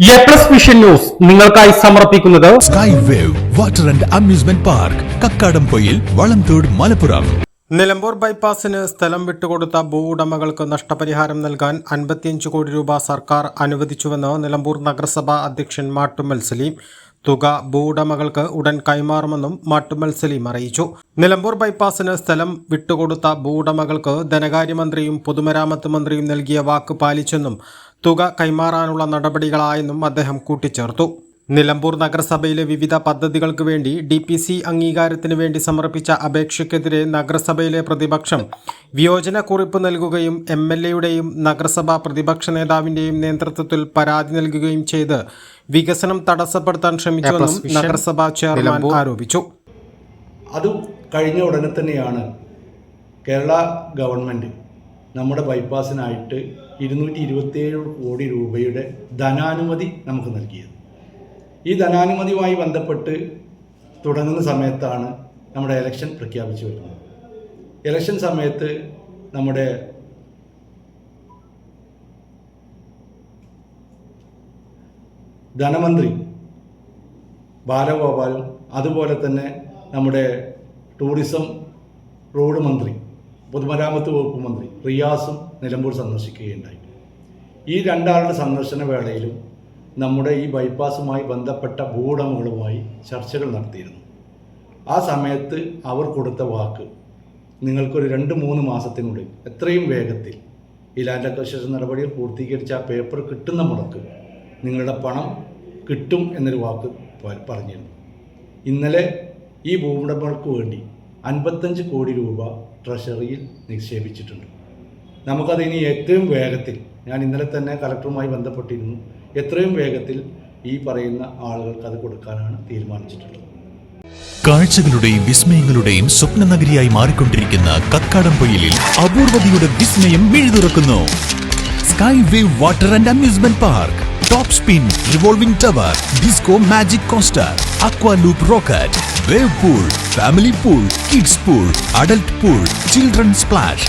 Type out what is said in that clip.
A plus vision news നിങ്ങൾക്കായി സമർപ്പിക്കുന്നത് sky wave water and amusement park Kakkadampoyil Valamthode Malappuram. Nilambur ബൈപ്പാസിന് സ്ഥലം വിട്ടുകൊടുത്ത ഭൂ ഉടമകൾക്ക് നഷ്ടപരിഹാരം നൽകാൻ അൻപത്തിയഞ്ച് കോടി രൂപ സർക്കാർ അനുവദിച്ചുവെന്ന് നിലമ്പൂർ നഗരസഭാ അധ്യക്ഷൻ മാട്ടുമ്മൽ സലീം. തുക ഭൂ ഉടമകൾക്ക് ഉടൻ കൈമാറുമെന്നും മാട്ടുമൽ സലീം അറിയിച്ചു. നിലമ്പൂർ ബൈപ്പാസിന് സ്ഥലം വിട്ടുകൊടുത്ത ഭൂ ഉടമകൾക്ക് ധനകാര്യമന്ത്രിയും പൊതുമരാമത്ത് മന്ത്രിയും നൽകിയ വാക്ക് പാലിച്ചെന്നും തുക കൈമാറാനുള്ള നടപടികളായെന്നും അദ്ദേഹം കൂട്ടിച്ചേർത്തു. നിലമ്പൂർ നഗരസഭയിലെ വിവിധ പദ്ധതികൾക്ക് വേണ്ടി ഡി പി സി അംഗീകാരത്തിന് വേണ്ടി സമർപ്പിച്ച അപേക്ഷയ്ക്കെതിരെ നഗരസഭയിലെ പ്രതിപക്ഷം വിയോജനക്കുറിപ്പ് നൽകുകയും എം എൽ എയുടെയും നഗരസഭാ പ്രതിപക്ഷ നേതാവിന്റെയും നേതൃത്വത്തിൽ പരാതി നൽകുകയും ചെയ്ത് വികസനം തടസ്സപ്പെടുത്താൻ ശ്രമിച്ചുവെന്നും നഗരസഭാ ചെയർമാൻ ആരോപിച്ചു. അത് കഴിഞ്ഞ ഉടനെ തന്നെയാണ് കേരള ഗവൺമെന്റ് നമ്മുടെ ബൈപ്പാസിനായിട്ട് ഇരുന്നൂറ്റി ഇരുപത്തിയേഴ് കോടി രൂപയുടെ ധനാനുമതി നമുക്ക് നൽകിയത്. ഈ ധനാനുമതിയുമായി ബന്ധപ്പെട്ട് തുടങ്ങുന്ന സമയത്താണ് നമ്മുടെ ഇലക്ഷൻ പ്രഖ്യാപിച്ചു വരുന്നത്. ഇലക്ഷൻ സമയത്ത് നമ്മുടെ ധനമന്ത്രി ബാലഗോപാലും അതുപോലെ തന്നെ നമ്മുടെ ടൂറിസം റോഡ് മന്ത്രി പൊതുമരാമത്ത് വകുപ്പ് മന്ത്രി റിയാസും നിലമ്പൂർ സന്ദർശിക്കുകയുണ്ടായി. ഈ രണ്ടാളുടെ സന്ദർശന വേളയിലും നമ്മുടെ ഈ ബൈപ്പാസുമായി ബന്ധപ്പെട്ട ഭൂവുടമകളുമായി ചർച്ചകൾ നടത്തിയിരുന്നു. ആ സമയത്ത് അവർ കൊടുത്ത വാക്ക് നിങ്ങൾക്കൊരു രണ്ട് മൂന്ന് മാസത്തിനുള്ളിൽ എത്രയും വേഗത്തിൽ ഈ ലാൻഡ് അക്വസിഷൻ നടപടികൾ പൂർത്തീകരിച്ച ആ പേപ്പർ കിട്ടുന്ന മുറക്ക് നിങ്ങളുടെ പണം കിട്ടും എന്നൊരു വാക്ക് പറഞ്ഞിരുന്നു. ഇന്നലെ ഈ ഭൂവുടമകൾക്ക് വേണ്ടി അൻപത്തഞ്ച് കോടി രൂപ ട്രഷറിയിൽ നിക്ഷേപിച്ചിട്ടുണ്ട്. നമുക്കത് ഇനി ഏറ്റവും വേഗത്തിൽ ഞാൻ ഇന്നലെ തന്നെ കലക്ടറുമായി ബന്ധപ്പെട്ടിരുന്നു എത്രയും വേഗത്തിൽ ഈ പറയുന്ന ആളുകൾക്ക് അത് കൊടുക്കാനാണ് തീരുമാനിച്ചിട്ടുള്ളത്. കാഴ്ചകളുടെയും വിസ്മയങ്ങളുടെയും സ്വപ്ന നഗരിയായി മാറിക്കൊണ്ടിരിക്കുന്ന കക്കാടംപൊയിലിൽ അപൂർവതയുടെ വിസ്മയം മിഴുതുറക്കുന്നു. Sky wave water and amusement park. Top spin revolving tower disco magic coaster aqua loop rocket wave pool family pool kids pool adult pool children splash